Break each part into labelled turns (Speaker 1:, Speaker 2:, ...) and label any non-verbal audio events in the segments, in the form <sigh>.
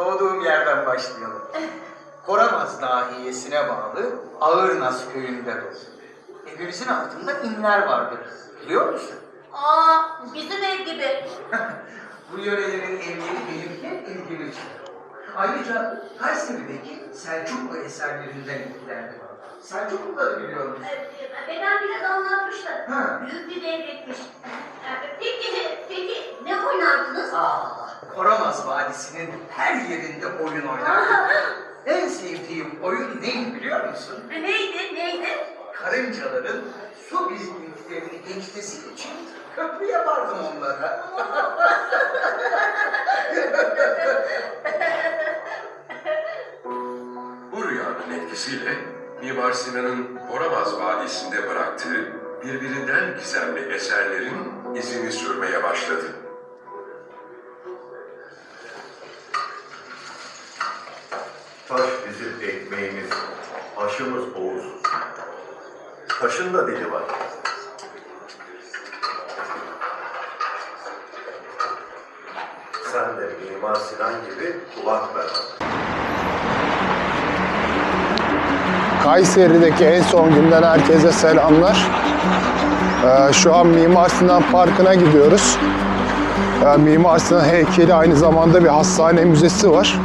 Speaker 1: Doğduğum yerden başlayalım. Koramaz nahiyesine bağlı Ağırnaz köyünde doğdum. Evimizin altında inler vardır. Biliyor musun?
Speaker 2: Aa, bizim ev gibi. <laughs>
Speaker 1: Bu yörelerin evleri benimki ilgimi çekiyor. Ayrıca Kayseri'deki Selçuklu eserlerinden etkilendim. Selçukluları biliyorum.
Speaker 2: Ee, Dedem biraz anlatmıştı.
Speaker 1: Ha.
Speaker 2: Büyük bir devletmiş. <laughs> Peki?
Speaker 1: Aa, Koramaz Vadisi'nin her yerinde oyun oynardım. <laughs> en sevdiğim oyun neydi biliyor musun?
Speaker 2: neydi, neydi?
Speaker 1: Karıncaların su birikintilerini geçmesi için köprü yapardım onlara.
Speaker 3: Bu rüyanın etkisiyle Mimar Sinan'ın Boramaz Vadisi'nde bıraktığı birbirinden gizemli eserlerin izini sürmeye başladı.
Speaker 4: Aşımız Oğuz. Taşın da dili var. Sen de Mimar Sinan gibi kulak ver.
Speaker 5: Kayseri'deki en son günden herkese selamlar. Ee, şu an Mimar Sinan Parkı'na gidiyoruz. Ee, Mimar Sinan heykeli aynı zamanda bir hastane müzesi var.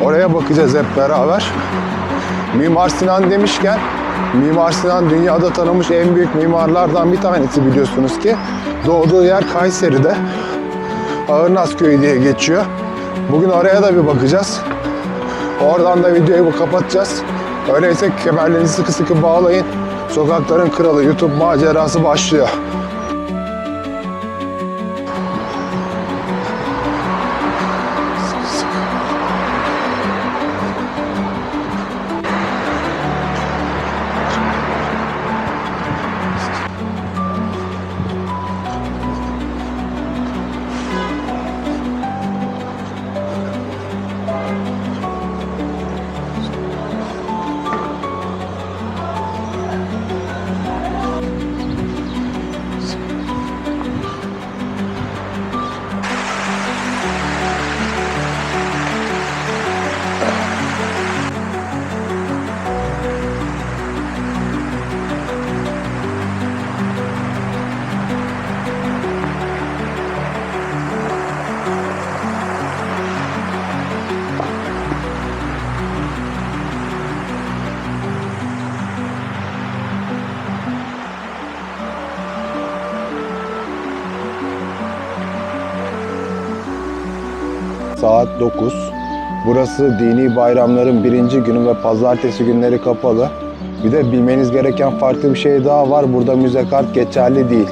Speaker 5: Oraya bakacağız hep beraber. Mimar Sinan demişken, Mimar Sinan dünyada tanınmış en büyük mimarlardan bir tanesi biliyorsunuz ki. Doğduğu yer Kayseri'de. Ağırnaz Köyü diye geçiyor. Bugün oraya da bir bakacağız. Oradan da videoyu kapatacağız. Öyleyse kemerlerinizi sıkı sıkı bağlayın. Sokakların Kralı YouTube macerası başlıyor. Saat 9. Burası dini bayramların birinci günü ve pazartesi günleri kapalı. Bir de bilmeniz gereken farklı bir şey daha var. Burada müze kart geçerli değil.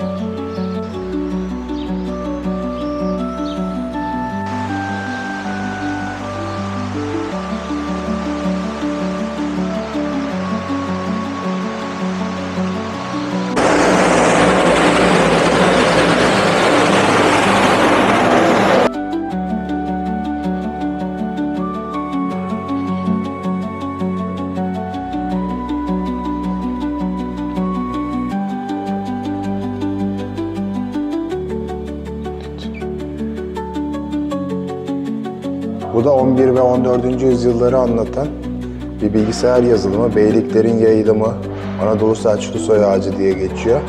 Speaker 5: Bu da 11 ve 14. yüzyılları anlatan bir bilgisayar yazılımı. Beyliklerin yayılımı Anadolu Selçuklu soy ağacı diye geçiyor.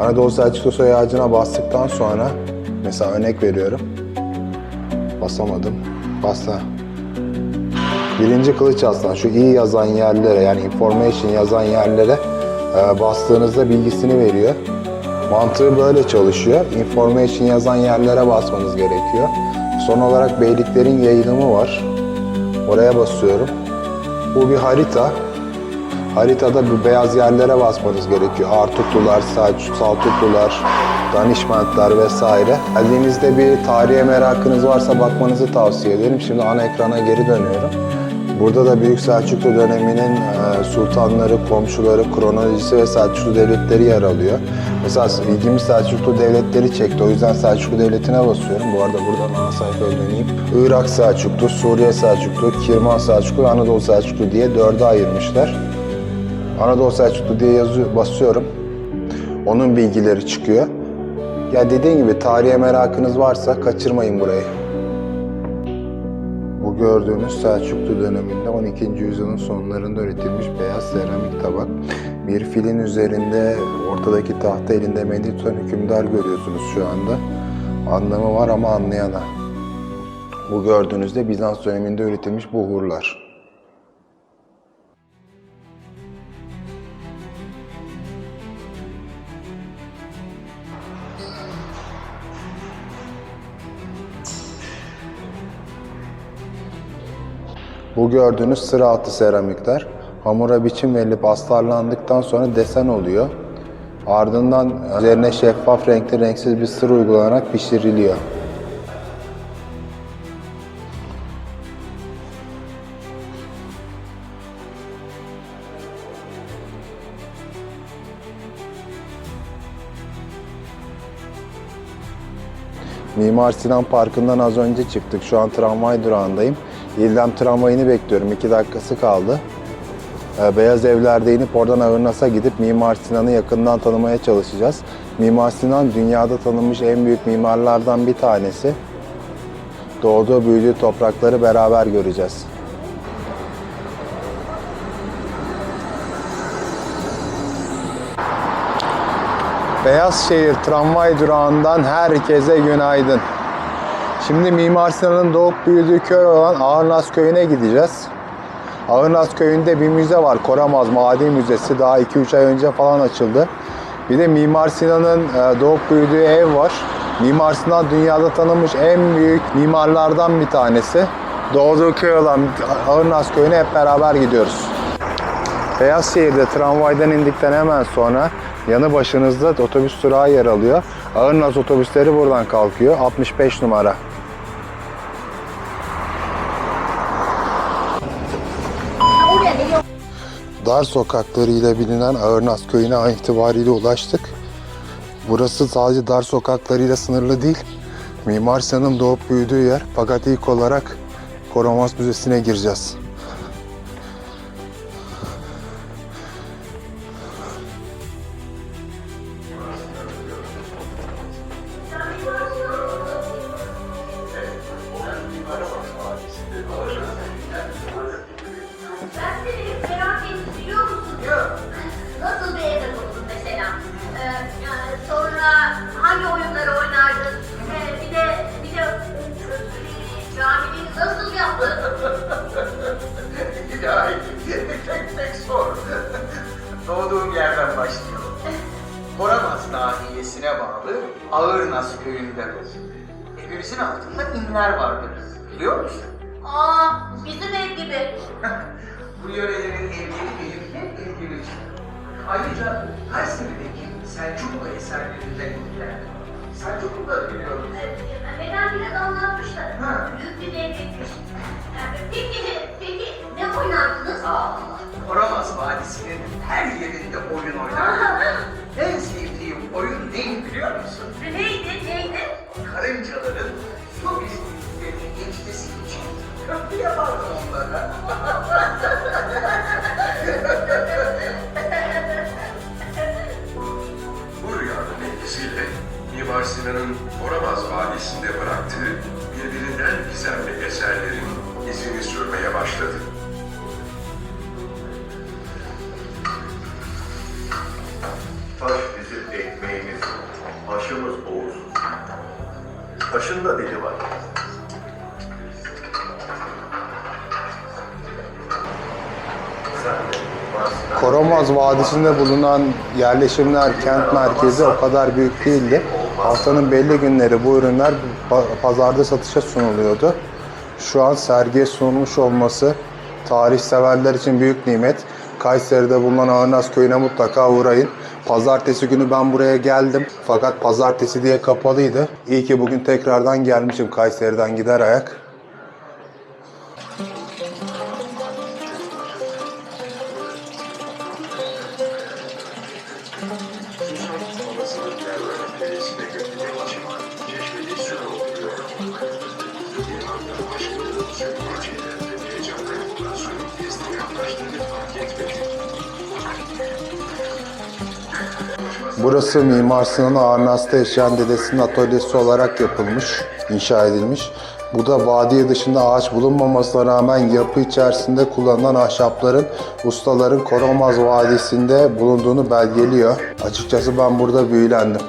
Speaker 5: Anadolu Selçuklu soy ağacına bastıktan sonra mesela örnek veriyorum. Basamadım. Basta. Birinci kılıç aslan şu iyi yazan yerlere yani information yazan yerlere e, bastığınızda bilgisini veriyor. Mantığı böyle çalışıyor. Information yazan yerlere basmanız gerekiyor. Son olarak beyliklerin yayılımı var. Oraya basıyorum. Bu bir harita. Haritada bu beyaz yerlere basmanız gerekiyor. Artuklular, Saltuklular, Danişmentler vesaire. Geldiğinizde bir tarihe merakınız varsa bakmanızı tavsiye ederim. Şimdi ana ekrana geri dönüyorum. Burada da Büyük Selçuklu döneminin e, sultanları, komşuları, kronolojisi ve Selçuklu devletleri yer alıyor. Mesela ilgimi Selçuklu devletleri çekti. O yüzden Selçuklu devletine basıyorum. Bu arada buradan ana sayfaya döneyim. Irak Selçuklu, Suriye Selçuklu, Kirman Selçuklu ve Anadolu Selçuklu diye dörde ayırmışlar. Anadolu Selçuklu diye yazıyor, basıyorum. Onun bilgileri çıkıyor. Ya dediğim gibi tarihe merakınız varsa kaçırmayın burayı. Gördüğünüz Selçuklu döneminde 12. yüzyılın sonlarında üretilmiş beyaz seramik tabak. Bir filin üzerinde ortadaki tahta elinde mendil hükümdar görüyorsunuz şu anda. Anlamı var ama anlayana. Bu gördüğünüzde Bizans döneminde üretilmiş buhurlar. Bu gördüğünüz sıra altı seramikler hamura biçim verilip astarlandıktan sonra desen oluyor. Ardından üzerine şeffaf renkli renksiz bir sır uygulanarak pişiriliyor. Mimar Sinan Parkı'ndan az önce çıktık. Şu an tramvay durağındayım. İldem tramvayını bekliyorum. İki dakikası kaldı. Ee, Beyaz Evler'de inip oradan Ağırnas'a gidip Mimar Sinan'ı yakından tanımaya çalışacağız. Mimar Sinan dünyada tanınmış en büyük mimarlardan bir tanesi. Doğduğu, büyüdüğü toprakları beraber göreceğiz. Beyazşehir tramvay durağından herkese günaydın. Şimdi Mimar Sinan'ın doğup büyüdüğü köy olan Ağırnaz Köyü'ne gideceğiz. Ağırnaz Köyü'nde bir müze var. Koramaz Maden Müzesi. Daha 2-3 ay önce falan açıldı. Bir de Mimar Sinan'ın e, doğup büyüdüğü ev var. Mimar Sinan dünyada tanınmış en büyük mimarlardan bir tanesi. Doğduğu köy olan Ağırnaz Köyü'ne hep beraber gidiyoruz. Beyazşehir'de tramvaydan indikten hemen sonra yanı başınızda otobüs durağı yer alıyor. Ağırnaz otobüsleri buradan kalkıyor. 65 numara. Dar sokaklarıyla bilinen Ağırnaz köyüne an itibariyle ulaştık. Burası sadece dar sokaklarıyla sınırlı değil. Mimar Sinan'ın doğup büyüdüğü yer. Fakat ilk olarak Koramaz Müzesi'ne gireceğiz.
Speaker 1: Ağırnaz köyünde doğdum. Evimizin altında inler vardır. Biliyor musun?
Speaker 2: Aa, bizim ev gibi. <laughs>
Speaker 1: Bu yörelerin evleri benimle ilgili. Ayrıca Kayseri'deki Selçuklu eserlerinden ilgilendim. Selçukluları biliyorum.
Speaker 2: Ee, Neden biraz anlatmışlar.
Speaker 1: Ha.
Speaker 2: Büyük bir devletmiş. Peki, peki ne oynardınız?
Speaker 1: Aa, Koramaz Vadisi'nin her yerinde oyun oynardım. en sevdiğim oyun neydi biliyor musun?
Speaker 2: Neydi,
Speaker 4: Taşın da dili var.
Speaker 5: Koramaz Vadisi'nde bulunan yerleşimler, kent merkezi o kadar büyük değildi. Haftanın belli günleri bu ürünler pa- pazarda satışa sunuluyordu. Şu an sergiye sunulmuş olması tarih severler için büyük nimet. Kayseri'de bulunan Ağırnaz Köyü'ne mutlaka uğrayın. Pazartesi günü ben buraya geldim. Fakat pazartesi diye kapalıydı. İyi ki bugün tekrardan gelmişim Kayseri'den gider ayak. Burası Mimar Sinan Arnas'ta yaşayan dedesinin atölyesi olarak yapılmış, inşa edilmiş. Bu da vadiye dışında ağaç bulunmamasına rağmen yapı içerisinde kullanılan ahşapların ustaların Koromaz Vadisi'nde bulunduğunu belgeliyor. Açıkçası ben burada büyülendim.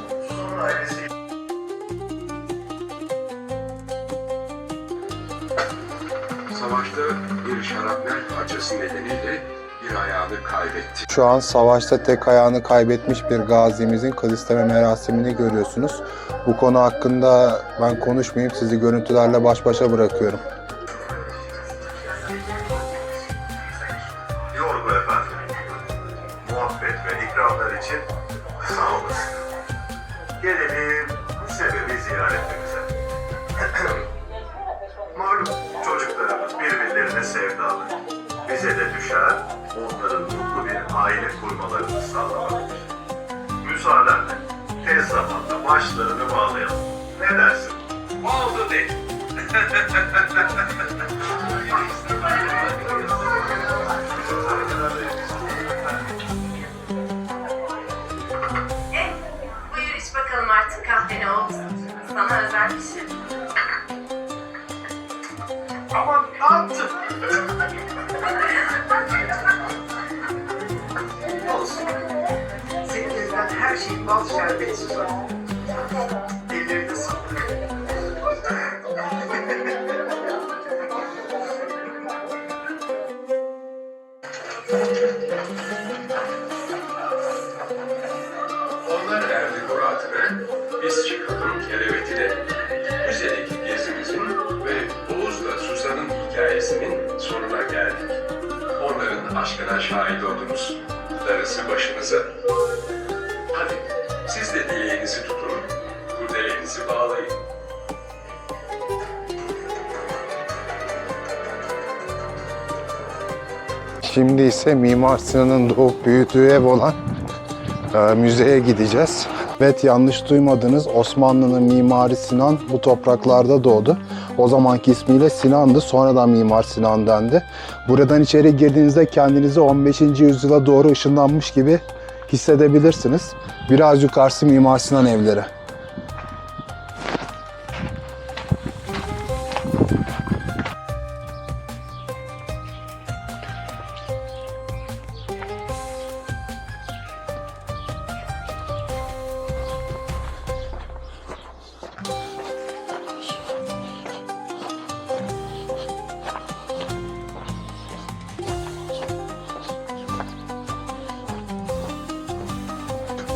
Speaker 3: Savaşta bir şarapnel parçası nedeniyle bir ayağını kaybetti.
Speaker 5: Şu an savaşta tek ayağını kaybetmiş bir gazimizin isteme merasimini görüyorsunuz. Bu konu hakkında ben konuşmayayım, sizi görüntülerle baş başa bırakıyorum.
Speaker 4: Yorgu efendim. Muhabbet ve ikramlar için sağ olasın. Gelelim sebebi ziyaretimize. <clears throat> Malum çocuklarımız birbirlerine sevdalı. Bize de düşer onların mutlu bir aile kurmalarını sağlamaktır. Müsaadenle tez zamanda başlarını bağlayalım. Ne dersin? Oldu değil.
Speaker 6: E, buyur iç bakalım artık kahveni oldu. Sana özel bir şey.
Speaker 4: Aman ne yaptın?
Speaker 3: Onlar erdi muratına, biz çıkalım kerevetine. Gezimizin ve Oğuz'la Suzan'ın hikayesinin sonuna geldik. Onların aşkına şahit oldunuz. Darısı başınıza.
Speaker 5: Şimdi ise Mimar Sinan'ın doğup büyüdüğü ev olan e, müzeye gideceğiz. Evet yanlış duymadınız. Osmanlı'nın mimarı Sinan bu topraklarda doğdu. O zamanki ismiyle Sinan'dı. Sonradan Mimar Sinan dendi. Buradan içeri girdiğinizde kendinizi 15. yüzyıla doğru ışınlanmış gibi hissedebilirsiniz. Biraz yukarısı Mimar Sinan evleri.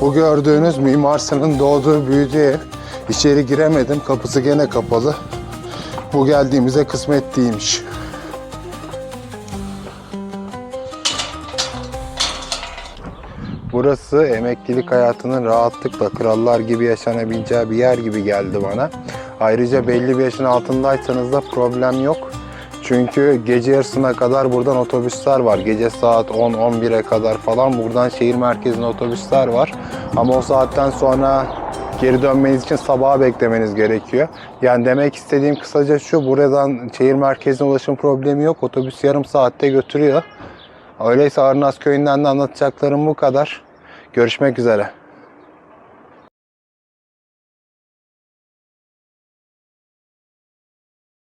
Speaker 5: Bu gördüğünüz Mimar Sinan'ın doğduğu büyüdüğü ev. İçeri giremedim. Kapısı gene kapalı. Bu geldiğimize kısmet değilmiş. Burası emeklilik hayatının rahatlıkla krallar gibi yaşanabileceği bir yer gibi geldi bana. Ayrıca belli bir yaşın altındaysanız da problem yok. Çünkü gece yarısına kadar buradan otobüsler var. Gece saat 10-11'e kadar falan buradan şehir merkezine otobüsler var. Ama o saatten sonra geri dönmeniz için sabaha beklemeniz gerekiyor. Yani demek istediğim kısaca şu, buradan şehir merkezine ulaşım problemi yok. Otobüs yarım saatte götürüyor. Öyleyse Arnaz köyünden de anlatacaklarım bu kadar. Görüşmek üzere.